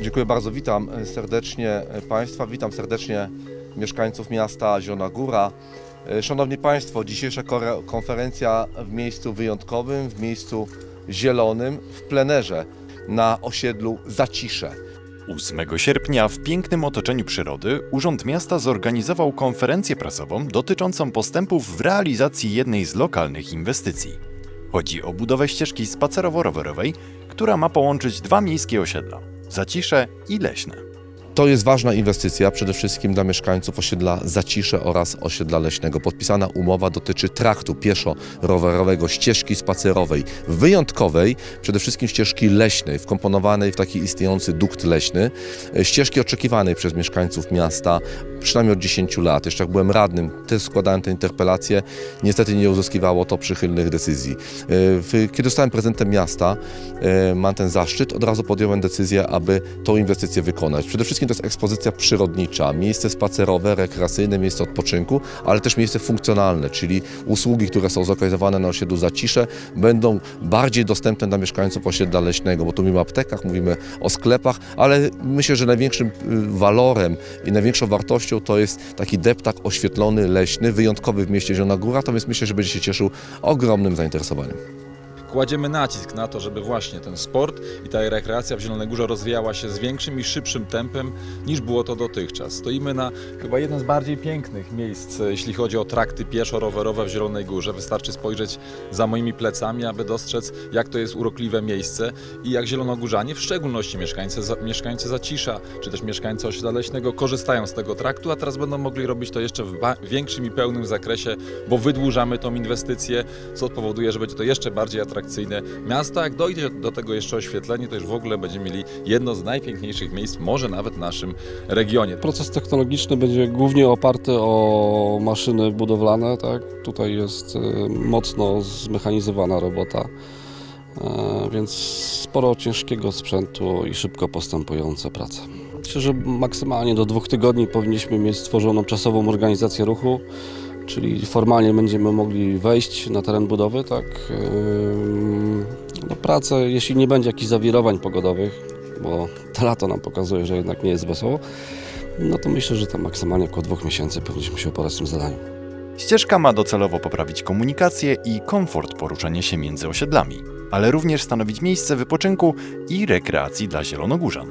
Dziękuję bardzo. Witam serdecznie Państwa, witam serdecznie mieszkańców miasta Zielona Góra. Szanowni Państwo, dzisiejsza konferencja w miejscu wyjątkowym, w miejscu zielonym, w plenerze na osiedlu Zacisze. 8 sierpnia w pięknym otoczeniu przyrody Urząd Miasta zorganizował konferencję prasową dotyczącą postępów w realizacji jednej z lokalnych inwestycji. Chodzi o budowę ścieżki spacerowo-rowerowej, która ma połączyć dwa miejskie osiedla Zacisze i Leśne. To jest ważna inwestycja przede wszystkim dla mieszkańców osiedla Zacisze oraz osiedla Leśnego. Podpisana umowa dotyczy traktu pieszo-rowerowego, ścieżki spacerowej, wyjątkowej, przede wszystkim ścieżki leśnej, wkomponowanej w taki istniejący dukt leśny, ścieżki oczekiwanej przez mieszkańców miasta przynajmniej od 10 lat. Jeszcze jak byłem radnym, też składałem tę interpelację, niestety nie uzyskiwało to przychylnych decyzji. Kiedy zostałem prezydentem miasta, e, mam ten zaszczyt, od razu podjąłem decyzję, aby tą inwestycję wykonać. Przede wszystkim to jest ekspozycja przyrodnicza, miejsce spacerowe, rekreacyjne, miejsce odpoczynku, ale też miejsce funkcjonalne, czyli usługi, które są zlokalizowane na osiedlu Zacisze, będą bardziej dostępne dla mieszkańców osiedla leśnego, bo tu mówimy o aptekach, mówimy o sklepach, ale myślę, że największym y, walorem i największą wartością to jest taki deptak oświetlony, leśny, wyjątkowy w mieście Zielona Góra, to więc myślę, że będzie się cieszył ogromnym zainteresowaniem. Kładziemy nacisk na to, żeby właśnie ten sport i ta rekreacja w Zielonej Górze rozwijała się z większym i szybszym tempem niż było to dotychczas. Stoimy na chyba jednym z bardziej pięknych miejsc, e, jeśli chodzi o trakty pieszo-rowerowe w Zielonej Górze. Wystarczy spojrzeć za moimi plecami, aby dostrzec, jak to jest urokliwe miejsce i jak zielonogórzanie, w szczególności mieszkańcy, mieszkańcy Zacisza, czy też mieszkańcy osiedla leśnego korzystają z tego traktu, a teraz będą mogli robić to jeszcze w większym i pełnym zakresie, bo wydłużamy tą inwestycję, co powoduje, że będzie to jeszcze bardziej atrakcyjne miasto. Jak dojdzie do tego jeszcze oświetlenie, to już w ogóle będziemy mieli jedno z najpiękniejszych miejsc, może nawet w naszym regionie. Proces technologiczny będzie głównie oparty o maszyny budowlane, tak? Tutaj jest y, mocno zmechanizowana robota, e, więc sporo ciężkiego sprzętu i szybko postępujące prace. Myślę, że maksymalnie do dwóch tygodni powinniśmy mieć stworzoną czasową organizację ruchu, czyli formalnie będziemy mogli wejść na teren budowy, tak? No, prace, jeśli nie będzie jakichś zawirowań pogodowych, bo to lato nam pokazuje, że jednak nie jest wesoło, no to myślę, że tam maksymalnie około dwóch miesięcy powinniśmy się oporać w tym zadaniem. Ścieżka ma docelowo poprawić komunikację i komfort poruszania się między osiedlami, ale również stanowić miejsce wypoczynku i rekreacji dla zielonogórzan.